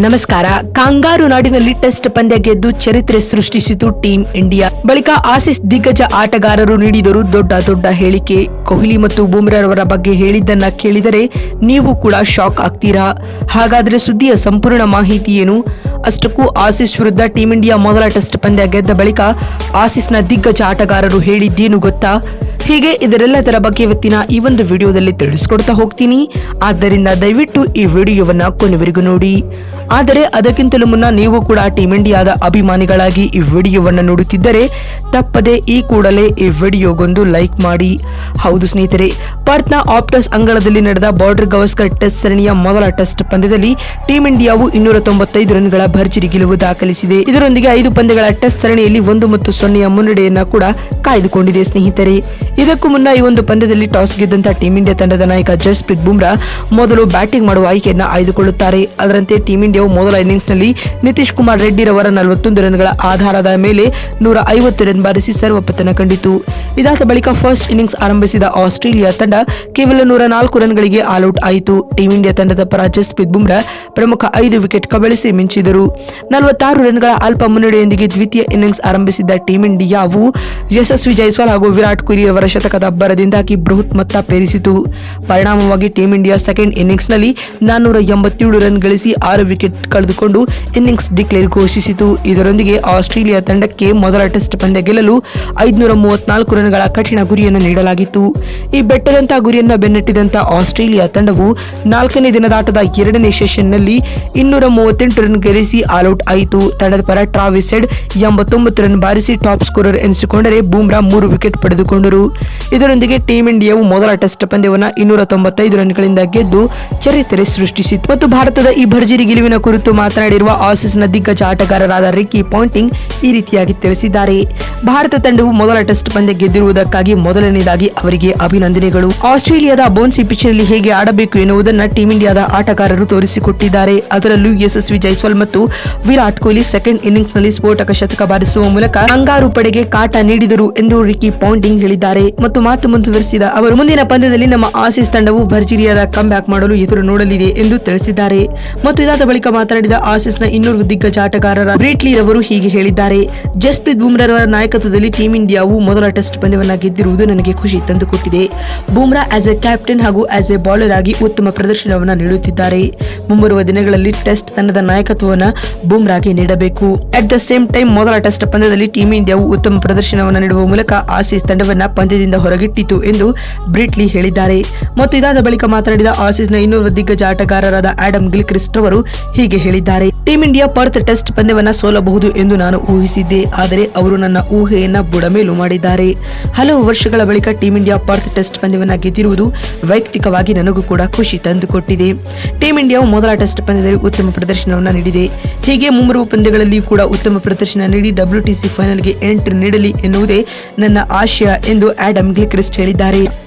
ನಮಸ್ಕಾರ. ಕಾಂಗಾರು ನಾಡಿನಲ್ಲಿ ಟೆಸ್ಟ್ ಪಂದ್ಯ ಗೆದ್ದು ಚರಿತ್ರೆ ಸೃಷ್ಟಿಸಿತು ಟೀಂ ಇಂಡಿಯಾ. ಬಳಿಕ ಆಸಿಸ್ ದಿಗ್ಗಜ ಆಟಗಾರರು ನೀಡಿದರು ದೊಡ್ಡ ದೊಡ್ಡ ಹೇಳಿಕೆ. ಕೊಹ್ಲಿ ಮತ್ತು ಬುಮ್ರಾರವರ ಬಗ್ಗೆ ಹೇಳಿದ್ದನ್ನ ಕೇಳಿದರೆ ನೀವು ಕೂಡ ಶಾಕ್ ಆಗ್ತೀರಾ? ಹಾಗಾದ್ರೆ ಸುದ್ದಿಯ ಸಂಪೂರ್ಣ ಮಾಹಿತಿ ಏನು? ಅಷ್ಟಕ್ಕೂ ಆಸೀಸ್ ವಿರುದ್ಧ ಟೀಂ ಇಂಡಿಯಾ ಮೊದಲ ಟೆಸ್ಟ್ ಪಂದ್ಯ ಗೆದ್ದ ಬಳಿಕ ಆಸೀಸ್ನ ದಿಗ್ಗಜ ಆಟಗಾರರು ಹೇಳಿದ್ದೇನು ಗೊತ್ತಾ? ಹೀಗೆ ಇದರೆಲ್ಲದರ ಬಗ್ಗೆ ಇವತ್ತಿನ ಈ ಒಂದು ವಿಡಿಯೋದಲ್ಲಿ ತಿಳಿಸ್ಕೊಡ್ತಾ ಹೋಗ್ತೀನಿ. ಆದ್ದರಿಂದ ದಯವಿಟ್ಟು ಈ ವಿಡಿಯೋವನ್ನ ಕೊನೆವರೆಗೂ ನೋಡಿ. ಆದರೆ ಅದಕ್ಕಿಂತಲೂ ಮುನ್ನ ನೀವು ಕೂಡ ಟೀಮ್ ಇಂಡಿಯಾದ ಅಭಿಮಾನಿಗಳಾಗಿ ಈ ವಿಡಿಯೋವನ್ನ ನೋಡುತ್ತಿದ್ದರೆ ತಪ್ಪದೆ ಈ ಕೂಡಲೇ ಈ ವಿಡಿಯೋಗೊಂದು ಲೈಕ್ ಮಾಡಿ. ಹೌದು ಸ್ನೇಹಿತರೆ ಪರ್ತ್ನ ಆಪ್ಟಸ್ ಅಂಗಳದಲ್ಲಿ ನಡೆದ ಬಾರ್ಡರ್ ಗವಸ್ಕರ್ ಟೆಸ್ಟ್ ಸರಣಿಯ ಮೊದಲ ಟೆಸ್ಟ್ ಪಂದ್ಯದಲ್ಲಿ ಟೀಂ ಇಂಡಿಯಾವು ಇನ್ನೂರ ತೊಂಬತ್ತೈದು ರನ್ಗಳ ಭರ್ಜರಿ ಗೆಲುವು ದಾಖಲಿಸಿದೆ. ಇದರೊಂದಿಗೆ ಐದು ಪಂದ್ಯಗಳ ಟೆಸ್ಟ್ ಸರಣಿಯಲ್ಲಿ ಒಂದು ಮತ್ತು ಸೊನ್ನೆಯ ಮುನ್ನಡೆಯನ್ನ ಕೂಡ ಕಾಯ್ದುಕೊಂಡಿದೆ ಸ್ನೇಹಿತರೆ. ಇದಕ್ಕೂ ಮುನ್ನ ಈ ಒಂದು ಪಂದ್ಯದಲ್ಲಿ ಟಾಸ್ ಗೆದ್ದಂತಹ ಟೀಂ ಇಂಡಿಯಾ ತಂಡದ ನಾಯಕ ಜಸ್ಪ್ರೀತ್ ಬುಮ್ರಾ ಮೊದಲು ಬ್ಯಾಟಿಂಗ್ ಮಾಡುವ ಆಯ್ಕೆಯನ್ನು ಆಯ್ದುಕೊಳ್ಳುತ್ತಾರೆ. ಅದರಂತೆ ಟೀಂ ಇಂಡಿಯಾವು ಮೊದಲ ಇನ್ನಿಂಗ್ಸ್ನಲ್ಲಿ ನಿತೀಶ್ ಕುಮಾರ್ ರೆಡ್ಡಿರವರ ನಲವತ್ತೊಂದು ರನ್ಗಳ ಆಧಾರದ ಮೇಲೆ ನೂರ ಐವತ್ತು ರನ್ ಬಾರಿಸಿ ಸರ್ವಪತನ ಕಂಡಿತು. ಇದಾದ ಬಳಿಕ ಫಸ್ಟ್ ಇನ್ನಿಂಗ್ಸ್ ಆರಂಭಿಸಿದ ಆಸ್ಟ್ರೇಲಿಯಾ ತಂಡ ಕೇವಲ ನೂರ ನಾಲ್ಕು ರನ್ಗಳಿಗೆ ಆಲ್ಔಟ್ ಆಯಿತು. ಟೀಂ ಇಂಡಿಯಾ ತಂಡದ ಪರ ಜಸ್ಪ್ರೀತ್ ಬುಮ್ರಾ ಪ್ರಮುಖ ಐದು ವಿಕೆಟ್ ಕಬಳಿಸಿ ಮಿಂಚಿದರು. ನಲವತ್ತಾರು ರನ್ಗಳ ಅಲ್ಪ ಮುನ್ನಡೆಯೊಂದಿಗೆ ದ್ವಿತೀಯ ಇನ್ನಿಂಗ್ಸ್ ಆರಂಭಿಸಿದ್ದ ಟೀಂ ಇಂಡಿಯಾವು ಯಶಸ್ವಿ ಜೈಸ್ವಾಲ್ ಹಾಗೂ ವಿರಾಟ್ ಕೊಹ್ಲಿ ಅವರ ಶತಕದ ಅಬ್ಬರದಿಂದಾಗಿ ಬೃಹತ್ ಮೊತ್ತ ಪೇರಿಸಿತು. ಪರಿಣಾಮವಾಗಿ ಟೀಂ ಇಂಡಿಯಾ ಸೆಕೆಂಡ್ ಇನ್ನಿಂಗ್ಸ್ನಲ್ಲಿ ನಾನ್ನೂರ ಎಂಬತ್ತೇಳು ರನ್ ಗಳಿಸಿ ಆರು ವಿಕೆಟ್ ಕಳೆದುಕೊಂಡು ಇನ್ನಿಂಗ್ಸ್ ಡಿಕ್ಲೇರ್ ಘೋಷಿಸಿತು. ಇದರೊಂದಿಗೆ ಆಸ್ಟ್ರೇಲಿಯಾ ತಂಡಕ್ಕೆ ಮೊದಲ ಟೆಸ್ಟ್ ಪಂದ್ಯ ಗೆಲ್ಲಲು ಐದುನೂರ ಮೂವತ್ನಾಲ್ಕು ರನ್ಗಳ ಕಠಿಣ ಗುರಿಯನ್ನು ನೀಡಲಾಗಿತ್ತು. ಈ ಬೆಟ್ಟದಂತಹ ಗುರಿಯನ್ನು ಬೆನ್ನಟ್ಟಿದಂತಹ ಆಸ್ಟ್ರೇಲಿಯಾ ತಂಡವು ನಾಲ್ಕನೇ ದಿನದಾಟದ ಎರಡನೇ ಸೆಷನ್ನಲ್ಲಿ ಇನ್ನೂರ ಮೂವತ್ತೆಂಟು ರನ್ ಗೆಲ್ಲಿಸಿ ಆಲ್ಔಟ್ ಆಯಿತು. ತಂಡದ ಪರ ಟ್ರಾವಿಸ್ ಹೆಡ್ ಎಂಬತ್ತೊಂಬತ್ತು ರನ್ ಬಾರಿಸಿ ಟಾಪ್ ಸ್ಕೋರರ್ ಎನಿಸಿಕೊಂಡರೆ ಬೂಮ್ರಾ ಮೂರು ವಿಕೆಟ್ ಪಡೆದುಕೊಂಡರು. ಇದರೊಂದಿಗೆ ಟೀಂ ಇಂಡಿಯಾವು ಮೊದಲ ಟೆಸ್ಟ್ ಪಂದ್ಯವನ್ನು ಇನ್ನೂರ ತೊಂಬತ್ತೈದು ರನ್ಗಳಿಂದ ಗೆದ್ದು ಚರಿತ್ರೆ ಸೃಷ್ಟಿಸಿತು ಮತ್ತು ಭಾರತದ ಈ ಭರ್ಜರಿ ಗೆಲುವಿನ ಕುರಿತು ಮಾತನಾಡಿರುವ ಆಸೀಸ್ನ ದಿಗ್ಗಜ ಆಟಗಾರರಾದ ರಿಕ್ಕಿ ಪಾಂಟಿಂಗ್ ಈ ರೀತಿಯಾಗಿ ತಿಳಿಸಿದ್ದಾರೆ. ಭಾರತ ತಂಡವು ಮೊದಲ ಟೆಸ್ಟ್ ಪಂದ್ಯ ಗೆದ್ದಿರುವುದಕ್ಕಾಗಿ ಮೊದಲನೇದಾಗಿ ಅವರಿಗೆ ಅಭಿನಂದನೆಗಳು. ಆಸ್ಟ್ರೇಲಿಯಾದ ಬೌನ್ಸಿ ಪಿಚ್ನಲ್ಲಿ ಹೇಗೆ ಆಡಬೇಕು ಎನ್ನುವುದನ್ನು ಟೀಂ ಇಂಡಿಯಾದ ಆಟಗಾರರು ತೋರಿಸಿಕೊಟ್ಟಿದ್ದಾರೆ. ಅದರಲ್ಲೂ ಯಶಸ್ವಿ ಜೈಸ್ವಾಲ್ ಮತ್ತು ವಿರಾಟ್ ಕೊಹ್ಲಿ ಸೆಕೆಂಡ್ ಇನ್ನಿಂಗ್ಸ್ನಲ್ಲಿ ಸ್ಫೋಟಕ ಶತಕ ಬಾರಿಸುವ ಮೂಲಕ ಅಂಗಾರು ಪಡೆಗೆ ಕಾಟ ನೀಡಿದರು ಎಂದು ರಿಕಿ ಪೌಂಡಿಂಗ್ ಹೇಳಿದ್ದಾರೆ. ಮತ್ತು ಮಾತು ಮುಂದುವರಿಸಿದ ಅವರು, ಮುಂದಿನ ಪಂದ್ಯದಲ್ಲಿ ನಮ್ಮ ಆಸೀಸ್ ತಂಡವು ಭರ್ಜರಿಯಾದ ಬ್ಯಾಕ್ ಮಾಡಲು ಎದುರು ನೋಡಲಿದೆ ಎಂದು ತಿಳಿಸಿದ್ದಾರೆ. ಮತ್ತು ಇದಾದ ಬಳಿಕ ಮಾತನಾಡಿದ ಆಸೀಸ್ನ ಇನ್ನೂರು ದಿಗ್ಗಜ ಆಟಗಾರರ ಬ್ರೇಟ್ಲಿ ಅವರು ಹೀಗೆ ಹೇಳಿದ್ದಾರೆ. ಜಸ್ಪ್ರೀತ್ ಬುಮ್ರಾರವರ ನಾಯಕತ್ವದಲ್ಲಿ ಟೀಂ ಇಂಡಿಯಾವು ಮೊದಲ ಟೆಸ್ಟ್ ಪಂದ್ಯವನ್ನ ಗೆದ್ದಿರುವುದು ನನಗೆ ಖುಷಿ ತಂದುಕೊಟ್ಟಿದೆ ಬುಮ್ರಾ ಆಸ್ ಎ ಕ್ಯಾಪ್ಟನ್ ಹಾಗೂ ಆಸ್ ಎ ಬೌಲರ್ ಆಗಿ ಉತ್ತಮ ಪ್ರದರ್ಶನವನ್ನು ನೀಡುತ್ತಿದ್ದಾರೆ. ಮುಂಬರುವ ದಿನಗಳಲ್ಲಿ ಟೆಸ್ಟ್ ತಂಡದ ನಾಯಕತ್ವವನ್ನು ಬುಮ್ರಾಗೆ ನೀಡಬೇಕು. ಅಟ್ ದ ಸೇಮ್ ಟೈಮ್ ಮೊದಲ ಟೆಸ್ಟ್ ಪಂದ್ಯದಲ್ಲಿ ಟೀಂ ಇಂಡಿಯಾವು ಉತ್ತಮ ಪ್ರದರ್ಶನವನ್ನು ನೀಡುವ ಮೂಲಕ ಆಸೀಸ್ ತಂಡವನ್ನ ಪಂದ್ಯದಿಂದ ಹೊರಗಿಟ್ಟಿತು ಎಂದು ಬ್ರಿಟ್ಲಿ ಹೇಳಿದ್ದಾರೆ. ಮತ್ತು ಇದಾದ ಬಳಿಕ ಮಾತನಾಡಿದ ಆಸೀಸ್ನ ಇನ್ನೋರ್ವ ದಿಗ್ಗಜ ಆಟಗಾರರಾದ ಆಡಮ್ ಗಿಲ್ಕ್ರಿಸ್ಟ್ ಅವರು ಹೀಗೆ ಹೇಳಿದ್ದಾರೆ. ಟೀಂ ಇಂಡಿಯಾ ಪರ್ತ್ ಟೆಸ್ಟ್ ಪಂದ್ಯವನ್ನ ಸೋಲಬಹುದು ಎಂದು ನಾನು ಊಹಿಸಿದ್ದೆ. ಆದರೆ ಅವರು ನನ್ನ ಊಹೆಯನ್ನ ಬುಡಮೇಲು ಮಾಡಿದ್ದಾರೆ. ಹಲವು ವರ್ಷಗಳ ಬಳಿಕ ಟೀಂ ಇಂಡಿಯಾ ಪರ್ತ್ ಟೆಸ್ಟ್ ಪಂದ್ಯವನ್ನ ಗೆದ್ದಿರುವುದು ವೈಯಕ್ತಿಕವಾಗಿ ನನಗೂ ಕೂಡ ಖುಷಿ ತಂದುಕೊಟ್ಟಿದೆ. ಟೀಂ ಇಂಡಿಯಾವು ಮೊದಲ ಟೆಸ್ಟ್ ಪಂದ್ಯದಲ್ಲಿ ಉತ್ತಮ ಪ್ರದರ್ಶನವನ್ನು ನೀಡಿದೆ. ಹೀಗೆ ಮುಂಬರುವ ಪಂದ್ಯಗಳಲ್ಲಿಯೂ ಕೂಡ ಉತ್ತಮ ಪ್ರದರ್ಶನ ನೀಡಿ ಡಬ್ಲ್ಯೂಟಿಸಿ ಫೈನಲ್ಗೆ ಎಂಟ್ರಿ ನೀಡಲಿ ಎನ್ನುವುದೇ ನನ್ನ ಆಶಯ ಎಂದು ಆಡಮ್ ಗ್ಲಿಕ್ರಿಸ್ಟ್ ಹೇಳಿದ್ದಾರೆ.